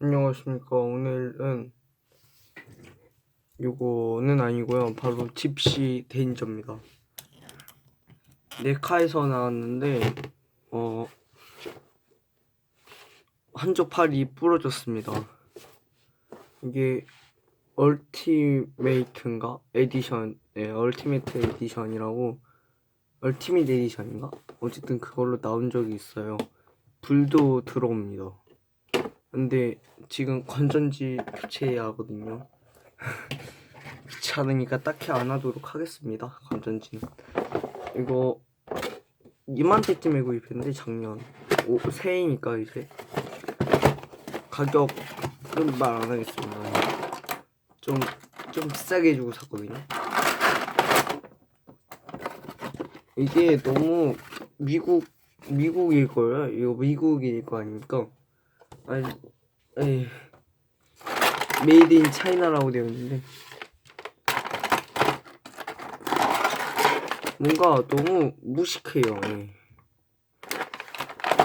안녕하십니까. 오늘은 요거는 아니고요. 바로 집시 대인저입니다. 네카에서 나왔는데 어 한쪽 팔이 부러졌습니다. 이게 얼티메이트인가 에디션, 네, 얼티메이트 에디션이라고 얼티밋 에디션인가? 어쨌든 그걸로 나온 적이 있어요. 불도 들어옵니다. 근데 지금 건전지 교체해야 하거든요. 귀찮으니까 딱히 안 하도록 하겠습니다. 건전지는. 이거 이만테쯤에 구입했는데 작년 오, 새해니까 이제 가격은 말 안 하겠습니다. 좀, 좀 비싸게 주고 샀거든요. 이게 너무 미국, 미국일 거예요. 이거 미국일 거 아닙니까? 아니, 에이, 메이드 인 차이나라고 되어 있는데 뭔가 너무 무식해요. 예.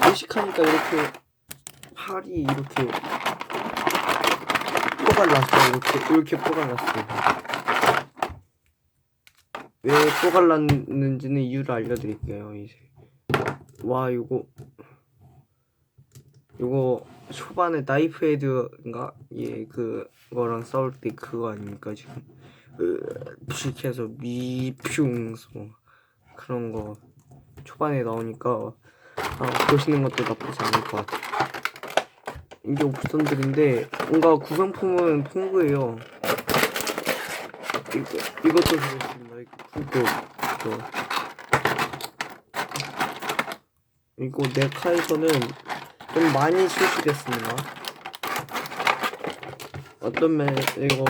무식하니까 이렇게 팔이 이렇게 뽀갈났어요. 이렇게 이렇게 뽀갈났어요. 왜 뽀갈났는지는 이유를 알려드릴게요. 이제 와 이거 이거 초반에 나이프 헤드인가 예 그거랑 싸울 때 그거 아닙니까 지금 으식해서 미풍소 그런 거 초반에 나오니까 아, 보시는 것도 나쁘지 않을 것 같아요. 이게 옵션들인데 뭔가 구성품은 풍부해요. 이거 이것도 그렇습니다. 이거 이거 이거 네카에서는 좀 많이 출시됐습니다. 어떤 면 이거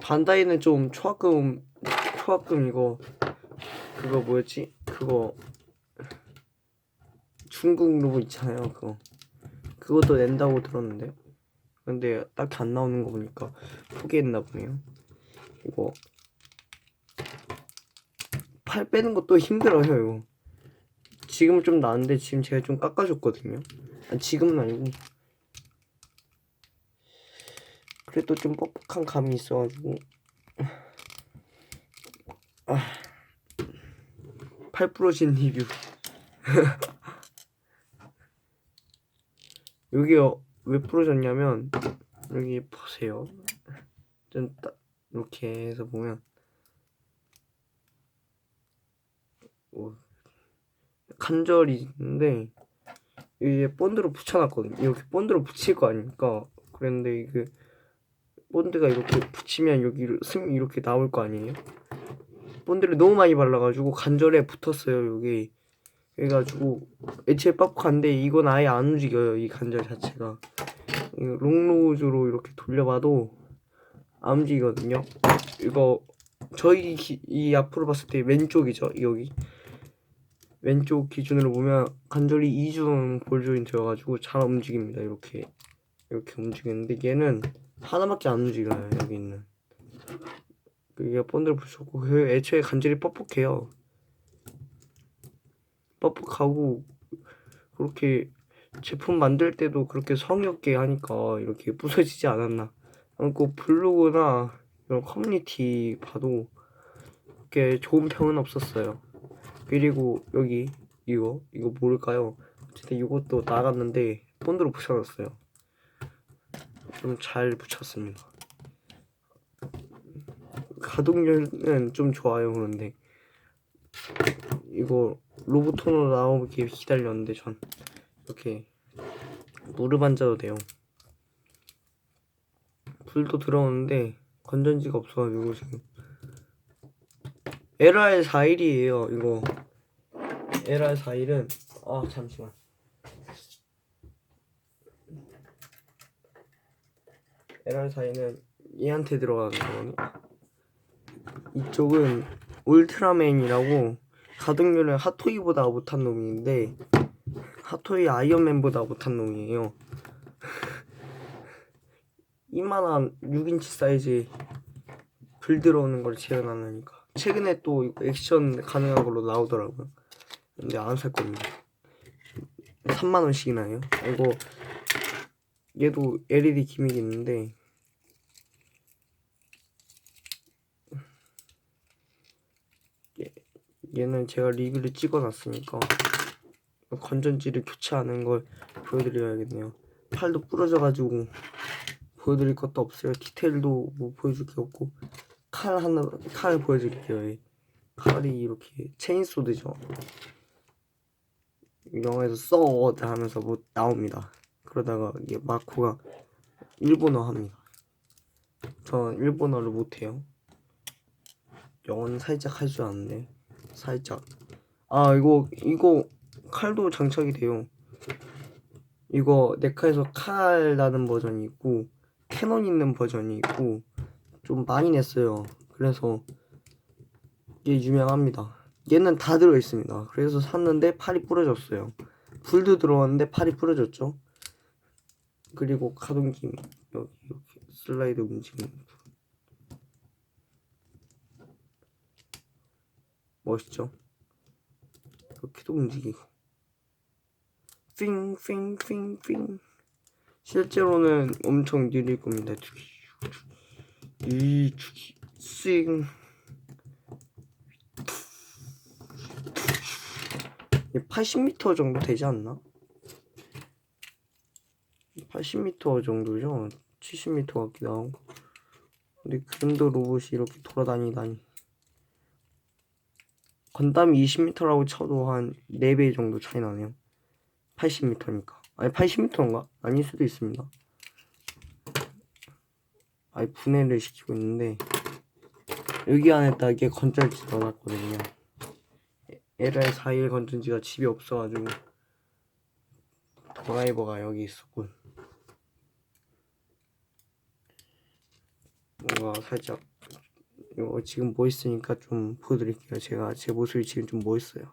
반다이는 좀 초합금 초합금 이거 그거 뭐였지? 그거 중국 로봇 있잖아요. 그거 그것도 낸다고 들었는데 근데 딱히 안 나오는 거 보니까 포기했나 보네요. 이거 팔 빼는 것도 힘들어요. 이거. 지금은 좀 나은데 지금 제가 좀 깎아줬거든요. 아, 지금은 아니고. 그래도 좀 뻑뻑한 감이 있어가지고. 아, 팔 부러진 리뷰. 여기요 왜 부러졌냐면 여기 보세요. 좀 딱 이렇게 해서 보면 오, 간절이 있는데 이게 본드로 붙여놨거든요. 이렇게 본드로 붙일 거 아닙니까? 그랬는데 이게 본드가 이렇게 붙이면 여기를 슴 이렇게 나올 거 아니에요? 본드를 너무 많이 발라가지고 관절에 붙었어요 여기. 그래가지고 애초에 뻑뻑한데 이건 아예 안 움직여요 이 관절 자체가. 롱로즈로 이렇게 돌려봐도 안 움직이거든요. 이거 저희 기, 이 앞으로 봤을 때 왼쪽이죠 여기. 왼쪽 기준으로 보면 관절이 이중 볼 조인트여가지고 잘 움직입니다. 이렇게 이렇게 움직이는데 얘는 하나밖에 안 움직여요. 여기 있는 그게 본드를 붙였고 그 애초에 관절이 뻑뻑해요. 뻑뻑하고 그렇게 제품 만들 때도 그렇게 성의 없게 하니까 이렇게 부서지지 않았나. 그리고 블로그나 이런 커뮤니티 봐도 그렇게 좋은 평은 없었어요. 그리고 여기 이거 이거 뭘까요? 어쨌든 이것도 나갔는데 본드로 붙여놨어요. 좀 잘 붙였습니다. 가동률은 좀 좋아요 그런데 이거 로보톤으로 나오게 기다렸는데 전 이렇게 무릎 앉아도 돼요. 불도 들어오는데 건전지가 없어가지고 지금 LR41이에요 이거. LR41은 아 잠시만. LR41은 얘한테 들어가는 거거든요. 이쪽은 울트라맨이라고 가동률은 핫토이보다 못한 놈인데 핫토이 아이언맨보다 못한 놈이에요. 이만한 6인치 사이즈 불 들어오는 걸 재현하니까 최근에 또 액션 가능한 걸로 나오더라고요. 근데 안 살 겁니다. 3만 원씩이나 해요. 이거 얘도 LED 기믹이 있는데 얘, 얘는 제가 리뷰를 찍어놨으니까 건전지를 교체하는 걸 보여드려야겠네요. 팔도 부러져가지고 보여드릴 것도 없어요. 디테일도 뭐 보여줄 게 없고 칼 하나 칼 보여드릴게요. 얘. 칼이 이렇게 체인소드죠. 영어에서 써드 하면서 뭐 나옵니다. 그러다가 이게 마코가 일본어 합니다. 전 일본어를 못해요. 영어는 살짝 할 줄 아는데 살짝. 아 이거 이거 칼도 장착이 돼요. 이거 네카에서 칼 나는 버전이 있고 캐논 있는 버전이 있고 좀 많이 냈어요. 그래서 이게 유명합니다. 얘는 다 들어있습니다. 그래서 샀는데 팔이 부러졌어요. 불도 들어왔는데 팔이 부러졌죠. 그리고 가동기 여기 이렇게 슬라이드 거. 멋있죠? 이렇게도 움직이고 핑핑핑핑 실제로는 엄청 느릴 겁니다. 이 싱. 80m 정도 되지 않나? 80m 정도죠? 70m 같기도 하고 근데 그 정도 로봇이 이렇게 돌아다니다니 건담이 20m라고 쳐도 한 4배 정도 차이 나네요 80m니까 아니 80m인가? 아닐 수도 있습니다 아니 분해를 시키고 있는데 여기 안에다 이게 건전지 넣어놨거든요. LR41 건전지가 집에 없어가지고 드라이버가 여기 있었군 뭔가 살짝 이거 지금 뭐 있으니까 좀 보여드릴게요. 제가 제 모습이 지금 좀 멋있어요.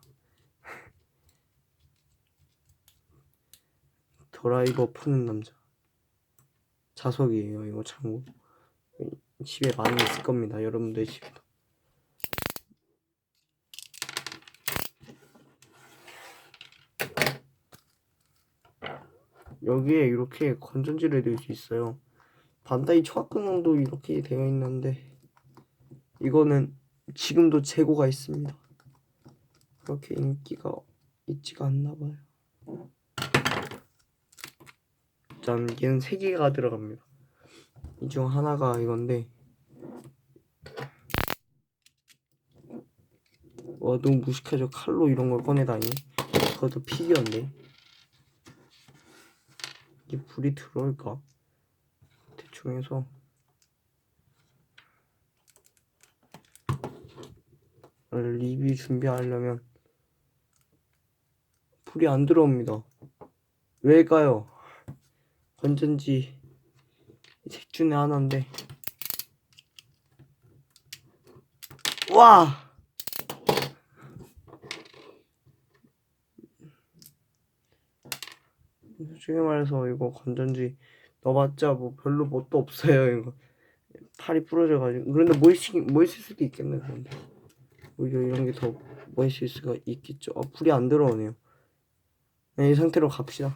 드라이버 푸는 남자. 자석이에요 이거 참고 집에 많이 있을 겁니다 여러분들 집에도 여기에 이렇게 건전지를 넣을 수 있어요. 반다이 초합금형도 이렇게 되어 있는데 이거는 지금도 재고가 있습니다. 그렇게 인기가 있지가 않나 봐요. 짠, 얘는 세 개가 들어갑니다. 이 중 하나가 이건데 와 너무 무식하죠. 칼로 이런 걸 꺼내다니. 그것도 피규어인데. 이게 불이 들어올까? 대충 해서 리뷰 준비하려면 불이 안 들어옵니다. 왜일까요? 건전지 색 중에 하나인데 와! 솔직히 말해서 이거 건전지 넣어봤자 뭐 별로 뭣도 없어요 이거. 팔이 부러져가지고. 그런데 멋있, 멋있을 수도 있겠네 그런데. 오히려 이런 게 더 멋있을 수가 있겠죠. 아 불이 안 들어오네요. 네, 이 상태로 갑시다.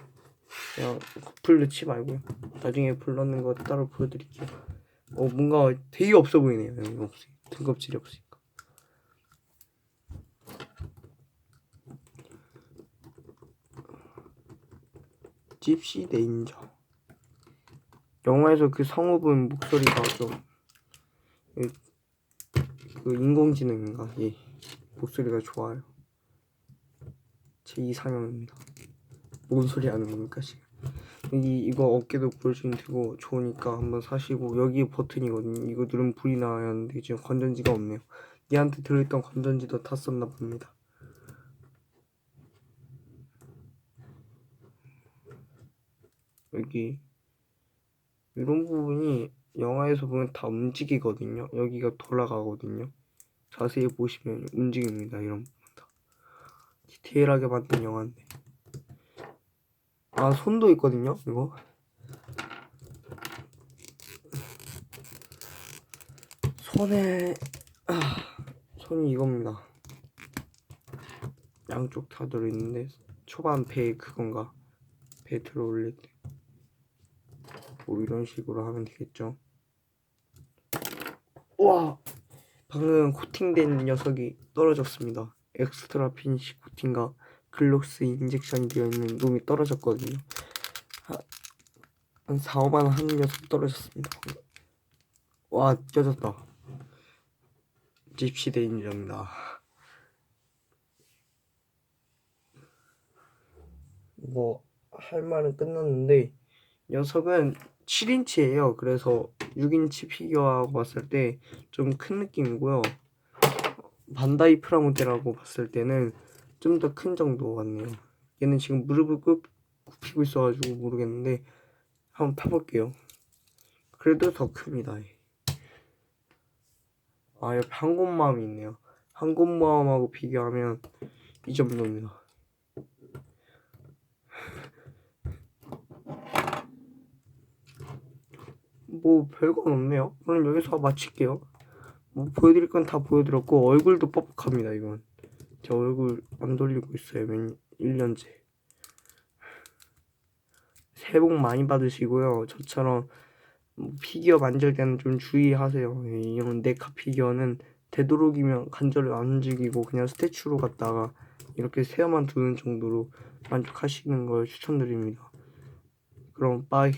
그냥 불 넣지 말고요. 나중에 불 넣는 거 따로 보여드릴게요. 어 뭔가 되게 없어 보이네요 없이 등껍질이 없으니 집시 레인저 영화에서 그 성우분 목소리가 좀그 인공지능인가? 예. 목소리가 좋아요. 제 이상형입니다. 뭔 소리 하는 겁니까 지금? 여기 이거 어깨도 볼수 되고 좋으니까 한번 사시고 여기 버튼이거든요. 이거 누르면 불이 나야 하는데 지금 건전지가 없네요. 얘한테 들어있던 건전지도 다 썼나 봅니다 여기 이런 부분이 영화에서 보면 다 움직이거든요. 여기가 돌아가거든요. 자세히 보시면 움직입니다. 이런 부분 다. 디테일하게 만든 영화인데. 아, 손도 있거든요. 이거. 손에 아, 손이 이겁니다. 양쪽 다 들어있는데 초반 배 그건가 배 들어 올릴 때 뭐 이런 식으로 하면 되겠죠. 와 방금 코팅된 녀석이 떨어졌습니다. 엑스트라 핀시 코팅과 글록스 인젝션이 되어 있는 놈이 떨어졌거든요. 하- 한 4, 5만 원 하는 녀석 떨어졌습니다. 방금. 와 쪄졌다. 집시 대인장이다. 뭐 할 말은 끝났는데 녀석은 7인치예요. 그래서 6인치 피규어하고 봤을 때 좀 큰 느낌이고요. 반다이 프라모델하고 봤을 때는 좀 더 큰 정도 같네요. 얘는 지금 무릎을 굽, 굽히고 있어가지고 모르겠는데 한번 파볼게요. 그래도 더 큽니다. 얘. 아 옆에 항공모함이 있네요. 항공모함하고 비교하면 이 정도입니다. 뭐 별건 없네요. 그럼 여기서 마칠게요. 뭐 보여드릴 건 다 보여드렸고 얼굴도 뻑뻑합니다 이건. 제 얼굴 안 돌리고 있어요. 몇 1년째. 새해 복 많이 받으시고요. 저처럼 뭐 피규어 만질 때는 좀 주의하세요. 이런 네카 피규어는 되도록이면 관절을 안 움직이고 그냥 스태츄로 갖다가 이렇게 세어만 두는 정도로 만족하시는 걸 추천드립니다. 그럼 빠이.